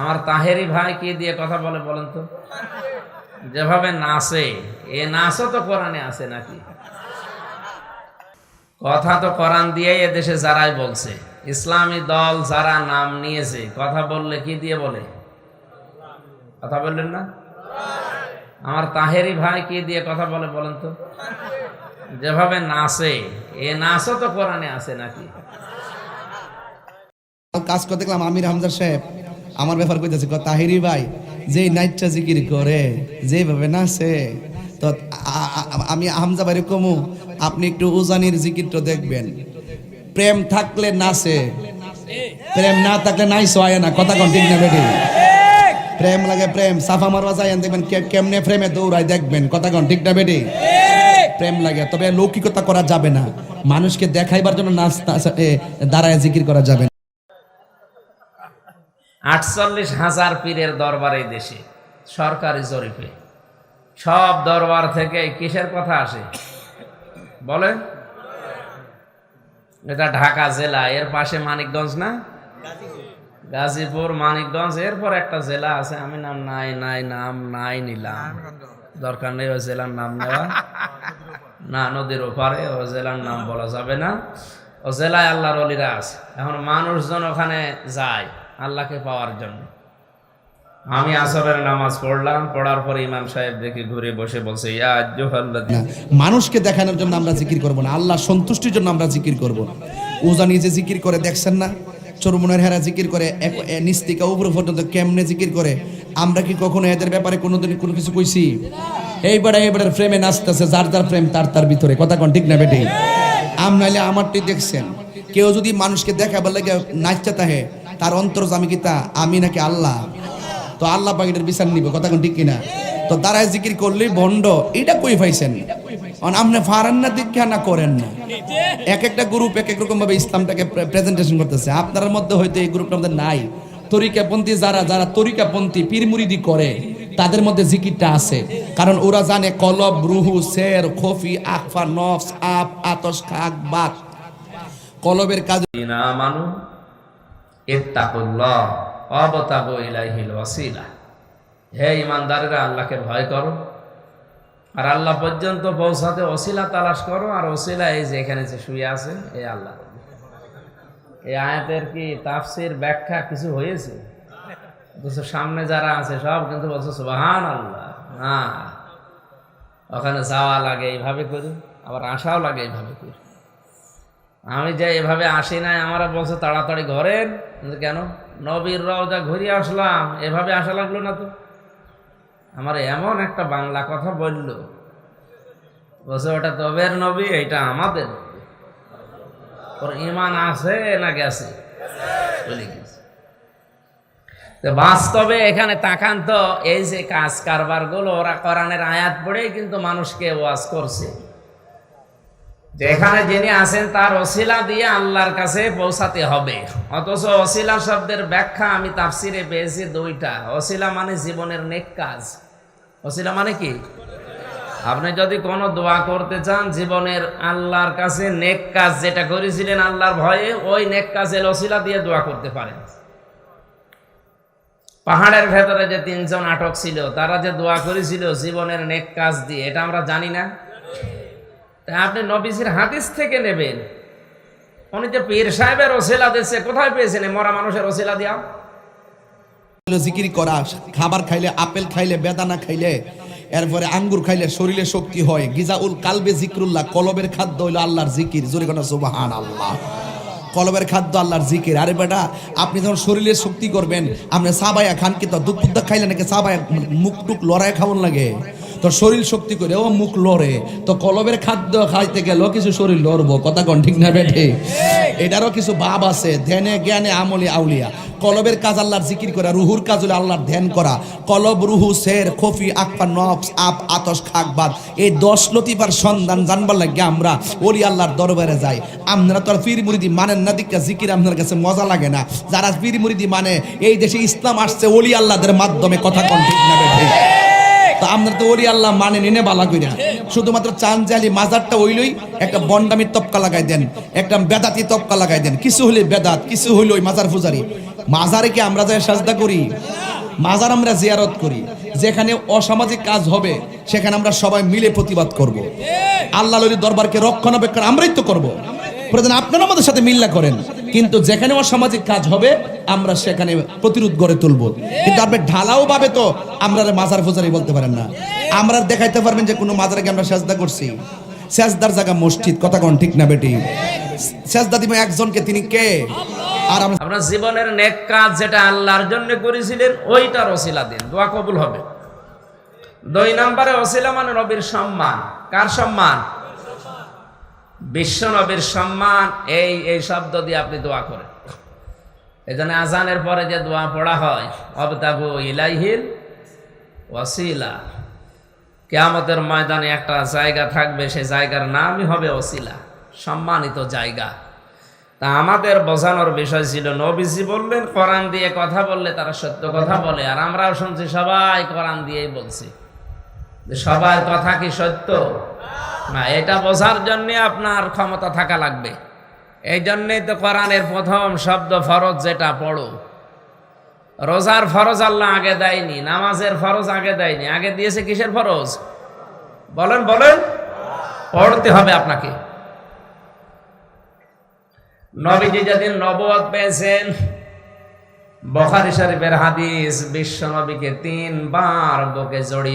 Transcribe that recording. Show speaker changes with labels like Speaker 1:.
Speaker 1: আমার তাহেরি ভাই কি দিয়ে কথা বলে বলেন তো? যেভাবে নাচে, এ নাচও তো কোরআনে আছে নাকি? কথা তো কোরআন দিয়েই এদেশে যারাই বলছে। ইসলামী দল যারা নাম নিয়েছে, কথা বললে কি দিয়ে বলে? কথা বললেন না? আমার তাহেরি ভাই কি দিয়ে কথা বলে বলেন তো? যেভাবে নাচে, এ নাচও তো কোরআনে আছে নাকি?
Speaker 2: কাজ করতে দেখলাম আমির হামজা সাহেব। আমার ব্যাপার কইতেছে তাহিরি ভাই, যেই নাইটটা জিকির করে যেভাবে নাচে, তো আমি হামজা ভাই কমু, আপনি একটু উজানির জিকিরটা দেখবেন। প্রেম থাকলে নাচে, প্রেম না থাকলে নাই সোয় না, কথা কোন ঠিক না বেটি প্রেম লাগে প্রেম, সাফা মারবা যায় দেখবেন কেমনে প্রেমে দৌড়ায় দেখবেন, কথা কোন ঠিক না বেটি প্রেম লাগে, তবে লৌকিকতা করা যাবে না, মানুষকে দেখাইবার জন্য নাচ দাঁড়ায় জিকির করা যাবে না।
Speaker 1: আটচল্লিশ হাজার পীরের দরবার এই দেশে, সরকারি জরিপে। সব দরবার থেকে কিসের কথা আসে? বলেন। এটা ঢাকা জেলা, এর পাশে মানিকগঞ্জ না? গাজীপুর, মানিকগঞ্জ, এরপর একটা জেলা আছে, আমি নাম নাই নাই, নাম নাই নিলাম। দরকার নেই, ওই জেলার নাম নেওয়া। না, নদীর ওপারে, ও জেলার নাম বলা যাবে না। ও জেলায় আল্লাহর অলিরা আছে। এখন মানুষজন ওখানে যায়। আল্লাহকে পাওয়ার জন্য। আমি আসরের নামাজ পড়লাম, পড়ার পরে ইমাম সাহেব দেখে ঘুরে বসে বলছে
Speaker 2: মানুষকে দেখানোর জন্য আমরা জিকির করব না। আল্লাহ সন্তুষ্টির জন্য আমরা জিকির করব। উজা নিজে জিকির করে, দেখছেন না? চরমনের হেরা জিকির করে নিচ থেকে উপর পর্যন্ত কেমনে জিকির করে? আমরা কি কখনো এদের ব্যাপারে কোনোদিন কোনো কিছু কইছি? এইবারে এইবারের ফ্রেমে নাচতেছে, যার যার ফ্রেম তার তার ভিতরে। কথা কোন ঠিক না বেটি? আম নাইলে আমারটি দেখছেন। কেউ যদি মানুষকে দেখাবার লাগে নাচতে তাহে তার অন্তর আমি কি তা, আমি নাকি আল্লাহ? তো আল্লাহ পাক এটার বিচার নিবে, কথা কোন ঠিক কিনা? তো দাঁড়ায় জিকির করলেই ভণ্ড, এটা কই পাইছেন? আপনি ফারান না, দীক্ষা না করেন না। এক একটা গ্রুপ এক এক রকম ভাবে ইসলামটাকে প্রেজেন্টেশন করতেছে। আপনার মধ্যে হয়তো এই নাই। তরিকাপন্থী যারা যারা তরিকাপন্থী, পীরমুরিদি করে, তাদের মধ্যে জিকিরটা আছে। কারণ ওরা জানে কলব, রুহু শের খফি আকফা নফস আপ আতস, খাক, বাত। কলবের কাজ
Speaker 1: আমানু ইত্তাকুল্লাহ হে ইমানদারেরা, আল্লাহকে ভয় করো। আর আল্লাহ পর্যন্ত পৌঁছাতে ওসিলা তালাশ করো, আর ওসিলা এই যে এখানে যে শুয়ে আছে এই আল্লাহ। এই আয়াতের কি তাফসির ব্যাখ্যা কিছু হয়েছে? অথচ সামনে যারা আছে সব কিন্তু বলছে সুবাহান আল্লাহ না, ওখানে যাওয়া লাগে এইভাবে করি, আবার আসাও লাগে এইভাবে করি। আমি যে এভাবে আসি নাই, আমরা বলছে তাড়াতাড়ি ঘরের কিন্তু কেন? নবীর রওজা ঘুরিয়ে আসলাম। এভাবে আসা লাগল না তো। আমার এমন একটা বাংলা কথা বলল। বলছে, ওটা তবের নবী, এটা আমাদের ওর ইমান আছে না গেছে? তো বাস্তবে এখানে তাকান তো, এই যে কাজ কারবারগুলো ওরা কোরআনের আয়াত পড়েই কিন্তু মানুষকে ওয়াজ করছে। এখানে যিনি আছেন, তার অশিলা দিয়ে আল্লাহর কাছে পৌঁছাতে হবে। অথচ অশিলা শব্দের ব্যাখ্যা আমি তাফসিরে পেয়েছি দুইটা। অশিলা মানে জীবনের নেক কাজ। অশিলা মানে কি? আপনি যদি কোনো দোয়া করতে চান, জীবনের আল্লাহর কাছে নেক কাজ যেটা করেছিলেন আল্লাহর ভয়ে, ওই নেক কাজের অশিলা দিয়ে দোয়া করতে পারেন। পাহাড়ের ভেতরে যে তিনজন আটক ছিল, তারা যে দোয়া করেছিল, জীবনের নেক কাজ দিয়ে, এটা আমরা জানি না। তা আপনি নবীজির হাদিস থেকে নেবেন। উনি যে পীর সাহেবের ওসিলা দিচ্ছে কোথায় পেয়েছেন মরা মানুষের ওসিলা দিয়া?
Speaker 2: জিকির করা, খাবার খাইলে আপেল খাইলে বেদানা খাইলে, এরপরে আঙ্গুর খাইলে শরীরে শক্তি হয়। গিজাউল কালবে জিক্রুল্লাহ, কলবের খাদ্য হইল আল্লাহর জিকির। জোরে কোনা সুবাহান আল্লাহ কলবের খাদ্য আল্লাহর জিকির। আরে বেটা, আপনি যখন শরীরে শক্তি করবেন, আপনি সাবায়া খান কি তো দুধ খাইলে নাকি সাবায়া মুখ টুক লড়াই খাওয়ান লাগে? তো শরীর শক্তি করে, ও মুখ লড়ে, তো কলবের খাদ্য খাইতে গেলেও কিছু শরীর লড়বো। কথা কন ঠিক না বেঠে? এটারও কিছু ভাব আছে, ধ্যানে, জ্ঞানে, আমলে, আউলিয়া। কলবের কাজ আল্লাহর জিকির করা, রুহুর কাজ হলো আল্লাহর ধ্যান করা। কলব, রুহু শের খফি, আকফা, নফস, আপ, আতস খাকবাদ এই দশ লতিফার সন্ধান জানবার লাগে আমরা, ওলি আল্লাহর দরবারে যাই। আপনারা তো আর পীর মুরিদি মানেন না দিকা জিকির আপনার কাছে মজা লাগে না। যারা পীর মুরিদি মানে এই দেশে ইসলাম আসছে, ওলি আল্লাহদের মাধ্যমে, কথা কন ঠিক না বেঠে? তা আপনার তো ওলি আল্লাহ মানে নিনে বালা কইরা। শুধুমাত্র চান জালি মাজারটা ওইলই একটা বন্ডামির তপকা লাগাই দেন, একটা বেদাতি তপকা লাগাই দেন। কিছু হলে বেদাত, কিছু হইলে ওই মাজার ফুজারি মাজারে কি আমরা যাই সাজদা করি? মাজার আমরা জিয়ারত করি। যেখানে অসামাজিক কাজ হবে, সেখানে আমরা সবাই মিলে প্রতিবাদ করব। আল্লাহ দরবারকে রক্ষণাবেক্ষণ আমরাই তো করব। প্রয়োজন আপনারা আমাদের সাথে মিল্লা করেন। কিন্তু যেখানে অসামাজিক কাজ হবে, আমরা সেখানে প্রতিরোধ গড়ে তুলব। কিন্তু আপনি ঢালাও ভাবে তো আমরা মাজার ফুজারি বলতে পারেন না। আমরা দেখাইতে পারবেন যে কোনো মাজারে আমরা সাজদা করছি। সেজদার জায়গা মসজিদ, কথা কোন ঠিক না বেটি? সেজদা দিব একজনকে, তিনি কে? আর আমরা
Speaker 1: জীবনের নেক কাজ যেটা আল্লাহর জন্য করেছিলেন, ওইটার ওসিলা দিন, দোয়া কবুল হবে। দুই নম্বরে ওসিলা মানে নবীর সম্মান। কার সম্মান? বিশ্ব নবীর সম্মান, এই এই শব্দ দিয়ে আপনি দোয়া করেন। এই জন্য আজানের পরে যে দোয়া পড়া হয়, অবতাবু ইলাইহিল ওয়াসিলা। কেয়ামতের ময়দানে একটা জায়গা থাকবে সেই জায়গার নামই হবে ওসিলা, সম্মানিত জায়গা। তা আমাদের বোঝানোর বিষয় ছিল, নবীজি বললেন, কোরআন দিয়ে কথা বললে তারা সত্য কথা বলে। আর আমরাও শুনছি, সবাই কোরআন দিয়েই বলছি। সবার কথা কি সত্য? না, এটা বোঝার জন্য আপনার ক্ষমতা থাকা লাগবে। এই জন্যই তো কোরআনের প্রথম শব্দ ফরজ যেটা পড়ো। রোজার ফরজ আল্লাহ আগে দেয়নি, নামাজের ফরজ আগে দেয়নি। আগে দিয়েছে কিসের ফরজ? বলেন বলেন। পড়তে হবে আপনাকে। নবীজি যেদিন নবদ পেয়েছেন, বখারি শরীফের হাদিস বিশ্ব নবীকে তিনবার বুকে জড়িয়ে